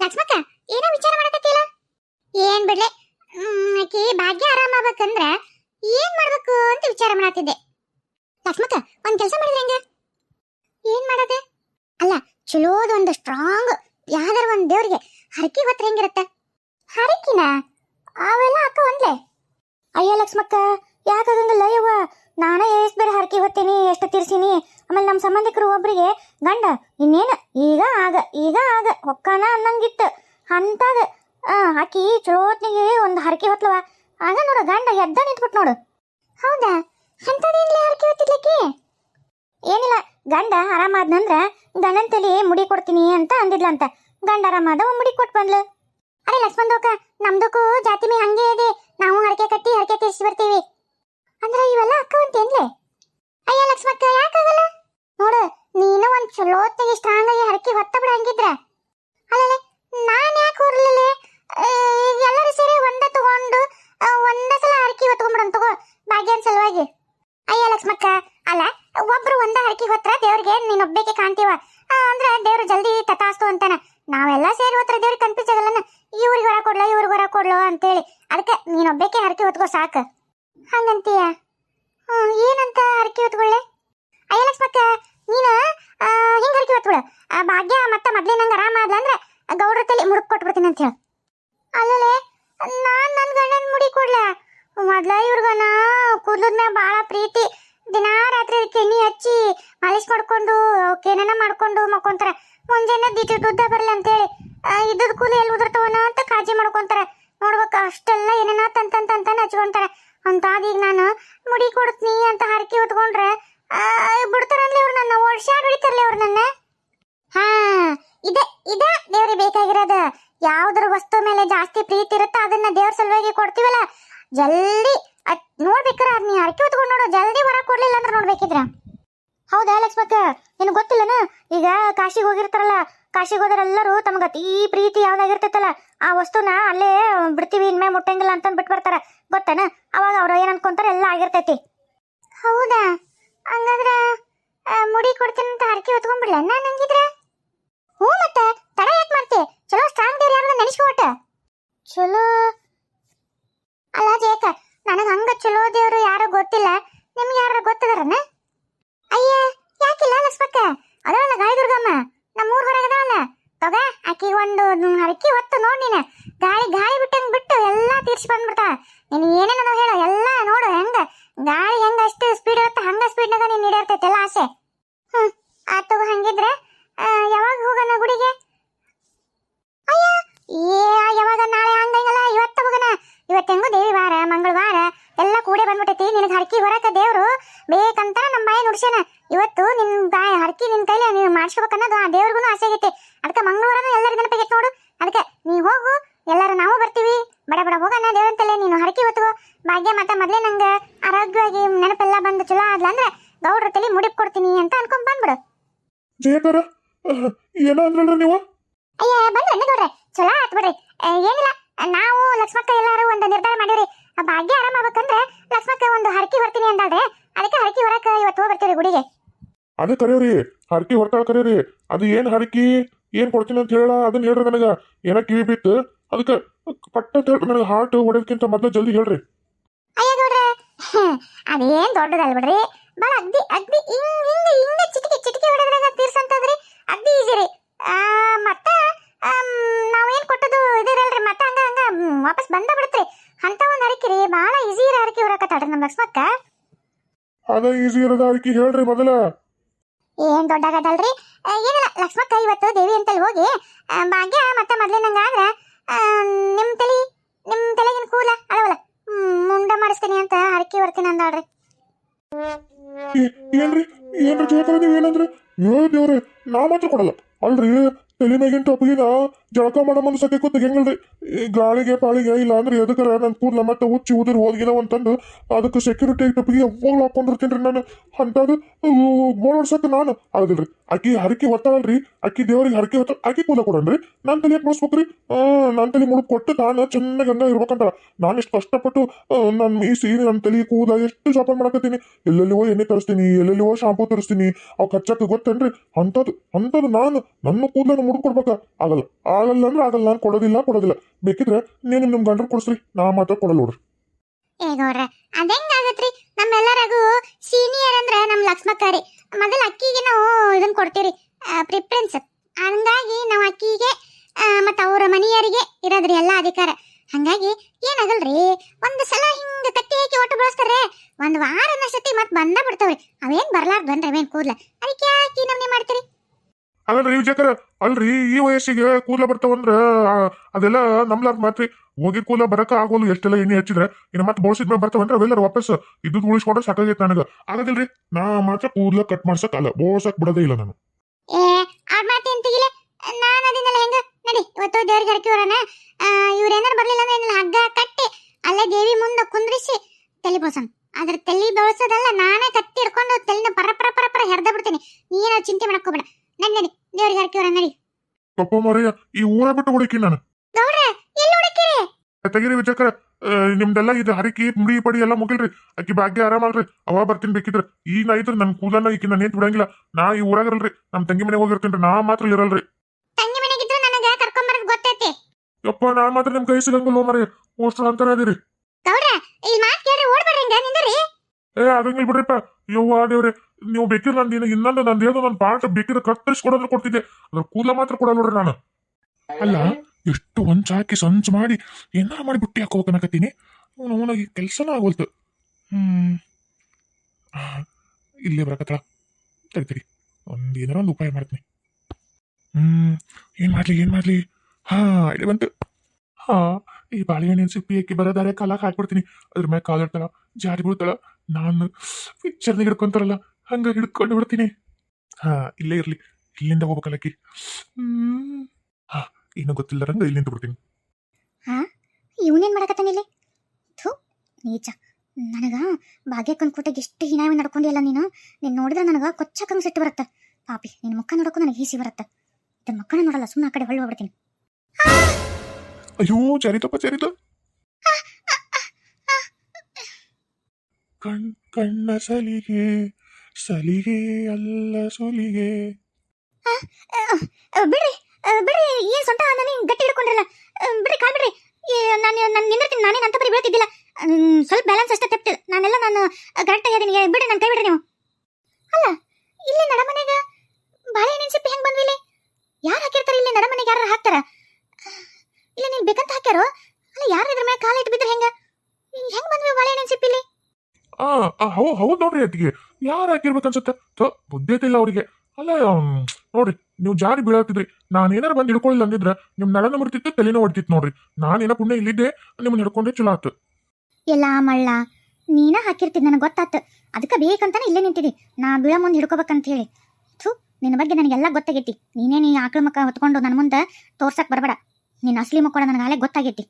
ಲಕ್ಷ್ಮಕ್ಕ, ಏನೋ ವಿಚಾರ ಮಾಡಕತ್ತಿಲ್ಲ ಏನ್ ಬಿಡ್ಲೆ ಆಕಿ ಭಾಗ್ಯ ಆರಾಮ ಆಗ್ಬೇಕಂದ್ರ ಏನ್ ಮಾಡ್ಬೇಕು ಅಂತ ವಿಚಾರ ಮಾಡತ್ತಿದ್ದೆ ಲಕ್ಷ್ಮಕ್ಕ, ಒಂದ್ ಕೆಲಸ ಮಾಡಿದ್ರೆ ಹೆಂಗ? ಏನ್ ಮಾಡದೆ? ಅಲ್ಲ, ಚಲೋದ್ ಒಂದು ಸ್ಟ್ರಾಂಗ್ ಯಾವ್ದಾರ ಒಂದ್ ದೇವ್ರಿಗೆ ಹರಕಿ ಹೊತ್ರ ಹೆಂಗಿರತ್ತ? ಹರಕಿನ? ಅವೆಲ್ಲ ಅಕ್ಕ ಒಂದ್ಲೆ? ಅಯ್ಯ ಲಕ್ಷ್ಮಕ್ಕ ಯಾಕಾಗಂಗಿಲ್ಲ ಯವ್ವ? ನಾನೇ ಎಷ್ಟು ಬೇರೆ ಹರಕೆ ಹೊತ್ತೀನಿ, ಎಷ್ಟು ತಿರ್ಸಿನಿ. ಆಮೇಲೆ ನಮ್ಮ ಸಂಬಂಧಿಕರು ಒಬ್ಬರಿಗೆ ಗಂಡ, ಇನ್ನೇನು? ಈಗ ಆಗ ಈಗ ಆಗ, ಹೊಕ್ಕಾನ ಅನ್ನಂಗಿತ್ತು. ಅಂತದ ಆಕಿ ಚಲೋತ್ನಿಗೆ ಒಂದು ಹರಕೆ ಹೊತ್ತಲವ ಆಗ ನೋಡು, ಗಂಡ ಎದ್ದ ನಿಂತ್ಬಿಟ್ಟು ನೋಡು. ಹೌದಾ? ಅಂತದೇನ್ಲೇ ಹರಕೆ ಹೊತ್ತಿರ್ಲಿಕ್ಕೆ ಏನಿಲ್ಲ, ಗಂಡ ಆರಾಮಾದ್ನಂದ್ರ ಗಂಡನ ತಲೆ ಮುಡಿ ಕೊಡ್ತೀನಿ ಅಂತ ಅಂದಿದ್ಲಂತ. ಗಂಡ ಆರಾಮಾದ ಮುಡಿ ಕೊಟ್ಟು ಬಂದ್ಲು. ಅರೆ ಲಕ್ಷ್ಮಣದೋಕ ನಮ್ದಕ್ಕೂ ಜಾತಿ ಮೇ ಹಂಗೆ ಇದೆ. ನಾವು ಹರಕೆ ಕಟ್ಟಿ ಹರಕೆ ತೀರಿಸಿ ಬರ್ತೀವಿ. ಅಂದ್ರೆ ಇವೆಲ್ಲ ಅಕ್ಕವಂತೇನ್ಲೆ ಅಯ್ಯ ಲಕ್ಷ್ಮಕ್ಕ, ಯಾಕಾಗಲ್ಲ? ನೋಡು, ನೀನು ಒಂದ್ ಚಲೋತ್ತಾಗಿ ಸ್ಟ್ರಾಂಗ್ ಆಗಿ ಹರಕಿ ಹೊತ್ತ ಬಿಡ ಹಂಗಿದ್ರ. ಅಲ್ಲ ನಾನ್ ಯಾಕೆ ಹೊರಲಿಲ್ಲ ಎಲ್ಲರೂ ಸೇರಿ ಒಂದ ತಗೊಂಡು ಒಂದ ಸಲ ಹರಕಿ ಹೊತ್ಕೊಂಡ್ಬಿಡೋಣ ತಗೋ, ಭಾಗ್ಯನ್ ಸಲುವಾಗಿ. ಅಯ್ಯ ಲಕ್ಷ್ಮಕ್ಕ, ಅಲ್ಲ, ಒಬ್ರು ಒಂದ ಹರಕಿ ಹೊತ್ರ ದೇವ್ರಿಗೆ ನೀನ್ ಒಬ್ಬೇಕೆ ಕಾಣ್ತೀವ? ಅಂದ್ರೆ ದೇವ್ರು ಜಲ್ದಿ ತತಾಸ್ತು ಅಂತಾನ. ನಾವೆಲ್ಲ ಸೇರಿ ಹೋತ್ರ ದೇವ್ರಿಗೆ ಕನ್ಫ್ಯೂಸ್ ಆಗಲ್ಲನ ಇವ್ರಿಗೆ ಹೊರ ಕೊಡ್ಲೋ, ಇವ್ರಿಗೆ ಹೊರ ಕೊಡ್ಲೋ ಅಂತೇಳಿ. ಅದಕ್ಕೆ ನೀನ್ ಒಬ್ಬೇಕೆ ಹರಕೆ ಹೊತ್ಕೋ ಸಾಕು. ಹಂಗಂತೀಯ? ಏನಂತ ಹರಕೆ ಹೊತ್ಕೊಳ್ಳೆ ಅಯ್ಯ ಲಕ್ಷ್ಮಕ್ಕ, ನೀನು ಹಿಂಗೆ ಹರಕೆ ಹೊತ್ಬಿಡು. ಆ, ಭಾಗ್ಯ ಮತ್ತೆ ಮೊದಲೇ ನಂಗೆ ಆರಾಮ ಆದ್ಲ ಅಂದ್ರೆ ಗೌಡ್ರ ತಲೆ ಮುಡುಕ್ ಕೊಟ್ಬಿಡ್ತೀನಿ ಅಂತ ಹೇಳಿ. ಅಲ್ಲಲೇ ನಾನು ನನ್ನ ಗಂಡನ ಮುಡಿ ಕೊಡ್ಲ? ಮೊದ್ಲ ಇವ್ರಿಗನ ಕೂದಲದ ಮ್ಯಾಗ ಭಾಳ ಪ್ರೀತಿ. ದಿನಾ ರಾತ್ರಿ ಕೆಣ್ಣಿ ಹಚ್ಚಿ ಮಾಲಿಶ್ ಮಾಡ್ಕೊಂಡು ಅವಕ್ಕೇನ ಮಾಡ್ಕೊಂಡು ಮಕ್ಕೊಂತಾರ. ಮುಂಜಾನೆ ದಿಟ್ಟು ದುಡ್ಡ ಬರಲಿ ಅಂತೇಳಿ. ಇದ್ದದ ಕೂದಲು ಎಲ್ಲಿ ಉದುರ್ತಾವನ ಅಂತ ಕಾಳಜಿ ಮಾಡ್ಕೊಂತಾರ. ನೋಡ್ಬೇಕು, ಅಷ್ಟೆಲ್ಲ ಏನೇನ ತಂತಂತ ಹಚ್ಕೊಂತಾರ ಅಂತ ಈಗ ನಾನು ಮುಡಿ ಕೊಡ್ತೀನಿ ಅಂತ ಹರಕೆ ಹೊತ್ಕೊಂಡ್ರೆ ಬಿಡ್ತಾರನ್ಲಿ ಅವ್ರು ನನ್ನ, ವರ್ಷ ಹೊಡಿತಾರಲ್ಲ ಅವ್ರು ನನ್ನ. ಹಾ, ಇದೆ ಇದೆ ದೇವ್ರಿಗೆ ಬೇಕಾಗಿರೋದು. ಯಾವ್ದ್ರ ವಸ್ತು ಮೇಲೆ ಜಾಸ್ತಿ ಪ್ರೀತಿ ಇರುತ್ತೆ ಅದನ್ನ ದೇವ್ರ ಸಲುವಾಗಿ ಕೊಡ್ತೀವಲ್ಲ? ಜಲ್ದಿ ನೋಡ್ಬೇಕಾರ ಅದ್ ನೀ ಹರಕೆ ಹೊತ್ಕೊಂಡು ನೋಡು. ಜಲ್ದಿ ಹೊರ ಕೊಡ್ಲಿಲ್ಲ ಅಂದ್ರೆ ನೋಡ್ಬೇಕಿದ್ರ. ಹೌದಾ ಲಕ್ಷ್ಮಕ್ಕ? ನಿನಗೆ ಗೊತ್ತಿಲ್ಲನ? ಈಗ ಕಾಶಿಗೆ ಹೋಗಿರ್ತಾರಲ್ಲ ಕಾಶಿಗೆ ಹೋದರೆಲ್ಲರೂ ತಮ್ಗೆ ಅತೀ ಪ್ರೀತಿ ಯಾವ್ದಾಗಿರ್ತೈತಲ್ಲ ಆ ವಸ್ತುನ ಅಲ್ಲೇ ಬಿಡ್ತೀವಿ ಇನ್ಮೇ ಮುಟ್ಟಂಗಿಲ್ಲ ಅಂತಂದು ಬಿಟ್ಟು ಬರ್ತಾರೆ ಗೊತ್ತನ? ಅವಾಗ ಅವ್ರು ಏನ್ ಅನ್ಕೊಂತಾರ ಎಲ್ಲ ಆಗಿರ್ತೈತಿ. ಹೌದಾ? ಹಂಗಾದ್ರೆ ಮುಡಿ ಕೊಡ್ತೀನಿ ಅಂತ ಹರಕೆ ಹೊತ್ಕೊಂಡ್ಬಿಡ್ಲ ನಾನು ಹಂಗಿದ್ರೆ ಹ್ಞೂ ಮತ್ತೆ ತಡ ಯಾಕೆ ಮಾಡ್ತಿ? ಚಲೋ ಸ್ಟ್ರಾಂಗ್ ದೇವ್ರು ಯಾರನ್ನ ನೆನೆಸ್ಕೊಟ ಚಲೋ. ಅಲ್ಲ ಜೇಕ ನನಗೆ ಹಂಗ ಚಲೋ ದೇವ್ರು ಯಾರು ಗೊತ್ತಿಲ್ಲ. ನಿಮ್ಗೆ ಯಾರು ಗೊತ್ತದಾರನ ಅಯ್ಯ ಯಾಕಿಲ್ಲ ಲಕ್ಷ್ಮಕ್ಕ ಅದಲ್ಲ ಗಾಳಿ ದುರ್ಗಮ್ಮ ನಮ್ಮೂರ್ ಹೊರಗೆ ಅದಾವಲ್ಲ ತಗ ಆಕಿಗೆ ಒಂದು ಹರಕೆ ಹೊತ್ತು ನೋಡ್ ನೀನು ಗಾಳಿ ಗಾಳಿ ಬಿಟ್ಟಂಗ್ ಬಿಟ್ಟು ಎಲ್ಲಾ ತೀರ್ಸಿ ಬಂದ್ಬಿಡ್ತಾಳ ನೀನು ಏನೇನದ ಹೇಳು ಎಲ್ಲ ನೋಡು ಹೆಂಗ ಗಾಳಿ ಹೆಂಗ ಅಷ್ಟು ಸ್ಪೀಡ್ ಇರುತ್ತೆ ಹಂಗ ಸ್ಪೀಡ್ನಾಗ ನೀನು ನಡೆಯರ್ತೈತೆ ಎಲ್ಲ ಆಸೆ ಹ್ಮ್ ಆತು ಹಂಗಿದ್ರೆ ಆ, ಯಾವಾಗ ಹೋಗೋಣ ಗುಡಿಗೆ ಅಯ್ಯ ಏ ಯಾವಾಗ ನಾಳೆ ಹಂಗಂಗಲ್ಲ ಇವತ್ತು ಹೋಗೋಣ ಇವತ್ತು ಹೆಂಗೋ ದೇವಿ ವಾರ ಮಂಗಳವಾರ ಎಲ್ಲ ಕೂಡೆ ಬಂದ್ಬಿಟ್ಟೈತಿ ನಿನಗೆ ಹರಕೆ ಹೊರಕ ದೇವ್ರು ಬೇಕಂತ ನಮ್ಮ ಮನೆ ನುಡ್ಸ್ಯಾನ. ಇವತ್ತು ನಿನ್ ಬಾಯಿ ಹರಕಿ ನಿನ್ ಕೈಲಿ ನೀವು ಮಾಡಿಸ್ಕೋಬೇಕನ್ನೋದು ಆ ದೇವ್ರಿಗೂ ಆಸೆ ಆಗೈತೆ. ಅದಕ್ಕೆ ಮಂಗಳವಾರನೂ ಎಲ್ಲರ ನೆನಪಾಗೈತೆ ನೋಡು ಅದಕ್ಕೆ ನೀ ಹೋಗು ಎಲ್ಲರೂ ನಾವು ಬರ್ತೀವಿ. ಬಡ ಬಡ ಹೋಗೋಣ ದೇವ್ರಂತಲ್ಲೇ ನೀನು ಹರಕಿ ಹೊತ್ತು ಭಾಗ್ಯ ಮಾತ ಮೊದಲೇ ನಂಗೆ ಆರೋಗ್ಯವಾಗಿ ನೆನಪೆಲ್ಲ ಬಂದು ಚಲೋ ಆದ್ಲ ಅಂದ್ರೆ ಗೌಡ್ರ ತಲೆ ಮುಡಿಪ್ ಕೊಡ್ತೀನಿ ಅಂತ ಅನ್ಕೊಂಡ್ ಬಂದ್ಬಿಡು. ಜಯಕರ ಏನೋ ಅಂದ್ರಲ್ರಿ ನೀವು? ಅಯ್ಯ ಬಂದ್ರಿ ಗೌಡ್ರೆ. ಚಲೋ ಆತ್ ಬಿಡ್ರಿ. ಏನಿಲ್ಲ ನಾವು ಲಕ್ಷ್ಮಕ್ಕ ಎಲ್ಲಾರು ಒಂದು ನಿರ್ಧಾರ ಮಾಡಿವ್ರಿ. ಆ ಭಾಗ್ಯ ಆರಾಮಾಗ್ಬೇಕಂದ್ರೆ ಲಕ್ಷ್ಮಕ್ಕ ಒಂದು ಹರಕೆ ಹೊರ್ತೀನಿ ಅಂದಾಳ್ರಿ? ಅದಕ್ಕೆ ಹರಕೆ ಹೊರಕ ಇವತ್ತು ಹೋಗ್ಬರ್ತೀವಿ ಗುಡಿಗೆ. ಅದೇ ಕರೆಯೋರಿ ಹರಕೆ ಹೊರ್ತಾಳ ಕರೆಯೋರಿ ಅದು ಏನ್ ಹರಕೆ? ಏನ್ ಕೊಡ್ತೀನಿ ಅಂತ ಹೇಳ ಅದನ್ನ ಹೇಳ್ರಿ ನನಗ. ಏನ ಕಿವಿ ಬಿತ್ತು? ಅದಕ್ಕೆ ಪಟ್ಟ ಅಂತ ಹೇಳ್ರಿ ನನಗೆ ಹಾರ್ಟ್ ಹೊಡೆದಕ್ಕಿಂತ ಮೊದಲು ಜಲ್ದಿ ಹೇಳ್ರಿ. ಅಯ್ಯ ಗೌಡ್ರೆ ಅದೇನ್ ದೊಡ್ಡದಲ್ಲ ಬಿಡ್ರಿ. ಭಾಳ ಅಗ್ದಿ ಅಗ್ದಿ ಹಿಂಗ್ ಹಿಂಗ ಹಿಂಗ ಚಿಟಿಕೆ ಚಿಟಿಕೆ ಹೊಡೆದ್ರಾಗ ತೀರ್ಸಂತದ್ರಿ ಅಗ್ದಿ ಈಸಿ ರೀ ಆ, ಮತ್ತ ಆಮ್, ನಾವ್ ಏನ್ ಕೊಟ್ಟದು ಇದಿರಲ್ರಿ ಮತ್ತ ಹಂಗ ಹಂಗ ಮ್, ವಾಪಸ್ ಬಂದ ಬಿಡುತ್ತೆ ಅಂತ ಒಂದ್ ಹರಕೆ ರೀ ಭಾಳ ಈಸಿ ಇರೋ ಹರಕೆ ಹೊರಕತ್ತಾಳ್ರಿ ನಮ್ಮ ಲಕ್ಷ್ಮಕ್ಕ ಅದ ಈಸಿ ಇರದ ಅದಕ್ಕೆ ಹೇಳ್ರಿ ಮೊದಲ. ಏನ್ ದೊಡ್ಡ ಗದಲ್ರಿ ಏನಿಲ್ಲ ಲಕ್ಷ್ಮಕ್ಕ ಇವತ್ತು ದೇವಿ ಅಂತ ಹೋಗಿ ಭಾಗ್ಯ ಮತ್ತೆ ಮೊದ್ಲಿನಂಗ ಆದ್ರ ನಿಮ್ ತಲೆ ನಿಮ್ ತಲೆಗಿನ ಕೂಲ ಅಳವಲ್ಲ. ಮುಂಡ ಮಾಡಿಸ್ತೀನಿ ಅಂತ ಹರಕೆ ಬರ್ತೀನಿ ಅಂದಾಳ್ರಿ. ಏನ್ರಿ ಏನ್ರಿ ಜಯಕರ ನೀವ್ ಏನಂದ್ರಿ? ಏ ದೇವ್ರಿ ನಾ ಮಾತ್ರ ಕೊಡಲ್ಲ. ಅಲ್ರಿ ತಲೆ ಮ್ಯಾಗಿನ ಟೊಪ್ಪಿಗಿನ ಜಳಕ ಮಾಡೋ ಮನಸಕ್ಕೆ ಸಕ್ಕೆ ಹೆಂಗಲ್ರಿ? ಈ ಗಾಳಿಗೆ, ಪಾಳಿಗೆ, ಇಲ್ಲ ಅಂದ್ರೆ ಎದಕ್ಕರ ನನ್ನ ಕೂದಲ ಮತ್ತೆ ಉಚ್ಚಿ ಉದುರು ಹೋದ್ಗಿನ ಅಂತಂದು ಅದಕ್ಕೆ ಸೆಕ್ಯೂರಿಟಿ ಟೊಪ್ಪಿಗೆ ಯಾವಾಗ್ಲೂ ಹಾಕೊಂಡಿರ್ತೀನಿ ರೀ ನಾನು ಅಂತದು ಗೋಳೋಡ್ಸಕ್ಕೆ ನಾನು ಆಗದಿಲ್ರಿ. ಆಕಿ ಹರಕಿ ಹೊತ್ತಾಳಲ್ರಿ. ಆಕಿ ದೇವರಿಗೆ ಹರಕಿ ಹೊತ್ತ ಆಕಿ ಕೂದ ಕೊಡನ್ರಿ. ನನ್ನ ತಲೆ ಯಾಕೆ ಆ ನನ್ನ ತಲೆ ಮುಳುಗ್ ಕೊಟ್ಟು ನಾನು ಚೆನ್ನಾಗಿ ಹಂಗ ಇರ್ಬೇಕಂತ ನಾನು ಎಷ್ಟು ಕಷ್ಟಪಟ್ಟು ನನ್ನ ಮೀಸಿ ನನ್ನ ತಲೆ ಕೂದ ಎಷ್ಟು ಶಾಪಿಂಗ್ ಮಾಡಕತ್ತೀನಿ. ಎಲ್ಲೆಲ್ಲಿವೋ ಎಣ್ಣೆ ತರಿಸ್ತೀನಿ ಎಲ್ಲೆಲ್ಲಿವೋ ಶಾಂಪೂ ತರಿಸ್ತೀನಿ. ಅವ್ ಖರ್ಚಕ್ಕೆ ಗೊತ್ತೇನ್ರಿ? ಅಂಥದ್ದು ಅಂಥದ್ದು ನಾನು ನನ್ನ ಕೂದಲನ್ನು ಹುಡುಕ್ ಕೊಡ್ಬೇಕ ಆಗಲ್ಲ. ಆಗಲ್ಲ ಅಂದ್ರೆ ಆಗಲ್ಲ. ನಾನು ಕೊಡೋದಿಲ್ಲ ಕೊಡೋದಿಲ್ಲ. ಬೇಕಿದ್ರೆ ನೀನು ನಿಮ್ಮ ಗಂಡ್ರ ಕೊಡಿಸ್ರಿ. ನಾ ಮಾತ್ರ ಕೊಡಲ್ಲ ನೋಡ್ರಿ. ಏ ಅದೆಂಗಾಗತ್ರಿ? ನಮ್ಮೆಲ್ಲರಿಗೂ ಸೀನಿಯರ್ ಅಂದ್ರೆ ನಮ್ ಲಕ್ಷ್ಮಕ್ಕಾರಿ ಮೊದಲ ಅಕ್ಕಿಗೆ ನಾವು ಇದನ್ನ ಕೊಡ್ತೀರಿ ಪ್ರಿಫರೆನ್ಸ್ ಹಂಗಾಗಿ ನಾವು ಅಕ್ಕಿಗೆ ಮತ್ತೆ ಅವರ ಮನೆಯವರಿಗೆ ಇರೋದ್ರಿ ಎಲ್ಲ ಅಧಿಕಾರ. ಹಂಗಾಗಿ ಏನಾಗಲ್ರಿ? ಒಂದು ಸಲ ಹಿಂಗ ಕಟ್ಟಿ ಹಾಕಿ ಒಟ್ಟು ಬಳಸ್ತಾರೆ. ಒಂದ್ ವಾರ ಅನ್ನಷ್ಟತಿ ಮತ್ ಬಂದ ಬಿಡ್ತಾವ್ರಿ. ಅವೇನ್ ಬರ್ಲಾರ್ದು ಬಂದ್ರೆ ಅವೇನ್ ಕೂದ್ಲ? ಅದಕ್ಕೆ ಯಾಕೆ ನಮ್ನೆ ಮಾಡ್ತೀರಿ? ಅಲ್ರಿ ವಿಜಯಕರ ಅಲ್ರಿ, ಈ ವಯಸ್ಸಿಗೆ ಕೂದಲ ಬರ್ತಾವಂದ್ರ ಅದೆಲ್ಲ ನಮ್ಲಾರ್ ಮಾತ್ರಿ. ಹೋಗಿ ಕೂದಲ ಬರಕ ಆಗೋಲ್ಲ ಎಷ್ಟೆಲ್ಲ ಎಣ್ಣೆ ಹಚ್ಚಿದ್ರೆ. ಇನ್ನು ಮತ್ತೆ ಬೋಳ್ಸಿದ್ಮೇಲೆ ಬರ್ತಾವಂದ್ರೆ ಅವೆಲ್ಲರ ವಾಪಸ್ ಇದ್ದು ಉಳಿಸ್ಕೊಂಡ್ರೆ ಸಾಕಾಗೈತೆ ನನಗ. ಆಗದಿಲ್ರಿ, ನಾ ಮಾತ್ರ ಕೂದಲ ಕಟ್ ಮಾಡ್ಸಕ್ ಅಲ್ಲ, ಬೋಳ್ಸಕ್ ಬಿಡೋದೇ ಇಲ್ಲ ನಾನು. ನಾನು ಅದಿನಲ್ಲ ಹೆಂಗ? ನಡಿ, ಇವತ್ತು ದೇವ್ರಿಗೆ ಹರಕೆ ಇವ್ರೇನಾರು ಬರ್ಲಿಲ್ಲ ಅಂದ್ರೆ ಏನಿಲ್ಲ, ಹಗ್ಗ ಕಟ್ಟಿ, ಅಲ್ಲೇ ದೇವಿ ಮುಂದೆ ಕುಂದ್ರಿಸಿ ತಲೆ ಬೋಸನ್ ಅದ್ರ ತಲೆ ಬೆಳೆಸೋದಲ್ಲ, ನಾನೇ ಕತ್ತಿ ಹಿಡ್ಕೊಂಡು ತಲೆನ ಪರ ಪರ ಪರ ಪರ ಹೆರ್ದ ಬಿಡ್ತೀನಿ. ನೀನು ಚಿಂತೆ ಮಾಡಕೋಬೇಡ ನಡಿ ನಡಿ ದೇವ್ರಿಗೆ ಹರಕೆ ಹೊರ ನಡಿ ತಪ್ಪ ಮರೆಯ ಈ ಊರ ಬಿಟ್ಟು ಹುಡುಕಿ ನಾನು. ಗೌಡ್ರೆ ಎಲ್ಲಿ ಹುಡುಕಿರಿ ತೆಗಿರಿ ಆ, ನಿಮ್ದೆಲ್ಲ ಇದು ಹರಿಕಿ ಮುಡಿ ಪಡಿ ಎಲ್ಲ ಮುಗಿಲ್ರಿ. ಅಕ್ಕಿ ಭಾಗ್ಯ ಆರಾಮಲ್ರಿ ಅವ ಬರ್ತೀನಿ ಬೇಕಿದ್ರ. ಈಗ ನಾ ಇದ್ರ ನನ್ ಕೂದಲನ್ನ ಈಕಿ ನಾನು ಬಿಡಂಗಿಲ್ಲ. ನಾ ಈ ಊರಾಗಿರಲ್ರಿ. ನಮ್ ತಂಗಿ ಮನೆಗೆ ಹೋಗಿರ್ತೀನಿ ನಾ ಮಾತ್ರ ಇರಲ್ರಿ. ತಂಗಿ ಮನೆಗಿದ್ರು ನನಗೆ ಗೊತ್ತೈತಿ? ಯಪ್ಪ ನಾ ಮಾತ್ರ ನಿಮ್ ಕೈ ಸಿಗಂಗಿಲ್ಲ ಮರಿ. ಅಷ್ಟು ಅಂತರ ಅದಿರಿ ಗೌಡ್ರೆ ಮಾತ್ ಕೇಳ್ರಿ ಓಡ್ಬೇಡ್ರಿ ಹಿಂಗ ನಿಂದ್ರಿ. ಏ ಆಗಂಗಿಲ್ಲ ಬಿಡ್ರಿಪ್ಪ. ಯವ್ವ ದೇವ್ರೆ, ನೀವು ಬೇಕಿದ್ರೆ ನಂದು ಇನ್ನು ಇನ್ನೊಂದು ನಂದು ಏನೋ ನನ್ನ ಪಾಠ ಬೇಕಿದ್ರೆ ಕತ್ತರಿಸಿ ಕೊಡೋದ್ರ ಕೊಡ್ತಿದ್ದೆ. ಅದ್ರ ಕೂದಲ ಮಾತ್ರ ಕೊಡಲ್ಲ ನೋಡ್ರಿ ನಾನು. ಅಲ್ಲ, ಎಷ್ಟು ಹೊಂಚ ಹಾಕಿ ಸಂಚು ಮಾಡಿ ಏನಾರ ಮಾಡಿ ಬುಟ್ಟಿ ಹಾಕೋಬೇಕನ್ನಕತ್ತೀನಿ ಅವನು ಅವನಾಗಿ ಕೆಲಸನ ಆಗೋಲ್ತು. ಹ್ಮ್. ಇಲ್ಲೇ ಬರಕತ್ತಳ ತಡಿ ತಡಿ. ಒಂದು ಏನಾರ ಒಂದು ಉಪಾಯ ಮಾಡ್ತೀನಿ. ಹ್ಮ್. ಏನ್ ಮಾಡ್ಲಿ ಏನ್ ಮಾಡ್ಲಿ? ಹಾ ಐಡಿಯಾ ಬಂತು. ಹಾ. ಈ ಬಾಳೆಹಣ್ಣಿನ ಸಿಪ್ಪಿ ಹಾಕಿ ಬರೋದಾರೆ ಕಾಲಾಕ್ ಹಾಕ್ಬಿಡ್ತೀನಿ. ಅದ್ರ ಮ್ಯಾಗ ಕಾಲಿಡ್ತಾಳ ಜಾರಿ ಬೀಳ್ತಾಳ. ನಾನು ಪಿಕ್ಚರ್ನಾಗ ಹಿಡ್ಕೊಂತಾರಲ್ಲ ಹಂಗೆ ಹಿಡ್ಕೊಂಡು ಬಿಡ್ತೀನಿ. ಹಾ, ಇಲ್ಲೇ ಇರಲಿ. ಇಲ್ಲಿಂದ ಹೋಗ್ಬೇಕಲ್ಲಕ್ಕಿ ಹಾ ಏನು ಗೊತ್ತಿಲ್ಲರಂಗ ಇಲ್ಲಿಂದ ಬಿಡ್ತೀನಿ. ಹಾ? ಇವನೇನ್ ಮಾಡಕತ್ತಾನ ಇಲ್ಲಿ? ಥೂ, ನೀಚ. ನನಗ ಭಾಗ್ಯಕ್ಕನ್ ಕೂಟಗೆ ಎಷ್ಟು ಹೀನಾವಿ ನಡ್ಕೊಂಡಿಲ್ಲ ನೀನು? ನೀನ್ ನೋಡಿದ್ರೆ ನನಗ ಕೊಚ್ಚಕಂಗ್ ಸಿಟ್ಟು ಬರುತ್ತೆ. ಪಾಪಿ ನಿನ್ನ ಮುಖ ನೋಡಕ್ಕೂ ನನಗೆ ಹೀಸಿ ಬರುತ್ತೆ. ಇದನ್ನ ಮಕ್ಕಳ ನೋಡಲ್ಲ ಸುಮ್ಮನೆ ಆ ಕಡೆ ಹೊಳ್ಳಿ ಹೋಗ್ಬಿಡ್ತೀನಿ. ಅಯ್ಯೋ, ಚರಿತಪ್ಪ, ಚರಿತ. ಕಣ್, ಕಣ್ಣ ಸಲಿಗೆ ಸಲಿಗೆ ಅಲ್ಲ ಸುಲಿಗೆ. ಬಿಡ್ರಿ ಬಿಡ್ರಿ, ಏನ್ ಸೊಂಟ ನನಗೆ ಗಟ್ಟಿ ಹಿಡ್ಕೊಂಡ್ರಲ್ಲ. ಬಿಡ್ರಿ, ಕಾಲ್ ಬಿಡ್ರಿ. ನಾನು ನಾನು ನಿಂದಿರ್ತೀನಿ, ನಾನೇನು ಅಂತ ಬರೀ ಬೀಳ್ತಿದ್ದಿಲ್ಲ. ಸ್ವಲ್ಪ ಬ್ಯಾಲೆನ್ಸ್ ಅಷ್ಟೇ ತಪ್ಪಿದೆ ನಾನೆಲ್ಲ ನಾನು ಕರೆಕ್ಟ್ ಅದೀನಿ. ಬಿಡ್ರಿ ನನ್ನ ಕೈ ಬಿಡ್ರಿ ನೀವು. ಅಲ್ಲ, ಇಲ್ಲಿ ನಡಮನೆಗ ಬಾಳೆ ಸಿಪ್ಪಿ ಹೆಂಗ್ ಬಂದ್ವಿ ಇಲ್ಲಿ ಯಾರು ಹಾಕಿರ್ತಾರೆ ಇಲ್ಲಿ ನಡಮನೆಗೆ? ಯಾರು ಹಾಕ್ತಾರ? ಇಲ್ಲ ನೀನ್ ಬೇಕಂತ ಹಾಕ್ಯಾರೋ? ಅಲ್ಲ ಯಾರು ಇದ್ರ ಮೇಲೆ ಕಾಲ ಇಟ್ಟು ಬಿದ್ರೆ ಹೆಂಗ? ಹೆಂಗ್ ಬಂದ್ವಿ ಬಾಳೆಹಣ್ಣಿನ ಸಿಪ್ಪಿಲಿ ಇಲ್ಲಿ ಆ ಹೌ ಹೌದು ನೋಡ್ರಿ ಅತ್ತಿಗೆ. ಯಾರು ಹಾಕಿರ್ಬೇಕು ಅನ್ಸುತ್ತೆ? ಥ ಬುದ್ಧಿ ಐತಿಲ್ಲ ಅವರಿಗೆ. ಅಲ್ಲ ನೋಡ್ರಿ ನೀವು ಜಾರಿ ಬೀಳತ್ತಿದ್ರಿ ನಾನು ಏನಾರ ಬಂದು ಹಿಡ್ಕೊಳ್ಳಿಲ್ಲ ಅಂದಿದ್ರೆ ನಿಮ್ ನಳನ ಮುರ್ತಿತ್ತು ತಲೆನೋ ಹೊಡ್ತಿತ್ತು ನೋಡ್ರಿ. ನಾನೇನ ಪುಣ್ಯ ಇಲ್ಲಿದ್ದೆ ನಿಮ್ಮನ್ನ ಹಿಡ್ಕೊಂಡೆ ಚಲೋ ಆತು. ಎಲ್ಲ ಮಳ್ಳ ನೀನ ಹಾಕಿರ್ತಿದ್ ನನಗೆ ಗೊತ್ತಾತು. ಅದಕ್ಕೆ ಬೇಕಂತಾನೆ ಇಲ್ಲೇ ನಿಂತಿದ್ದಿ ನಾ ಬೀಳ ಮುಂದೆ ಹಿಡ್ಕೋಬೇಕಂತ ಹೇಳಿ. ಥೂ ನಿನ್ನ ಬಗ್ಗೆ ನನಗೆಲ್ಲ ಗೊತ್ತಾಗೈತಿ. ನೀನೇ ನೀ ಆಕಳ ಮಕ್ಕ ಹೊತ್ಕೊಂಡು ನನ್ನ ಮುಂದೆ ತೋರ್ಸಕ್ ಬರಬೇಡ. ನಿನ್ನ ಅಸಲಿ ಮಕ್ಕಳ ನನಗೆ ಗೊತ್ತಾಗೈತಿ.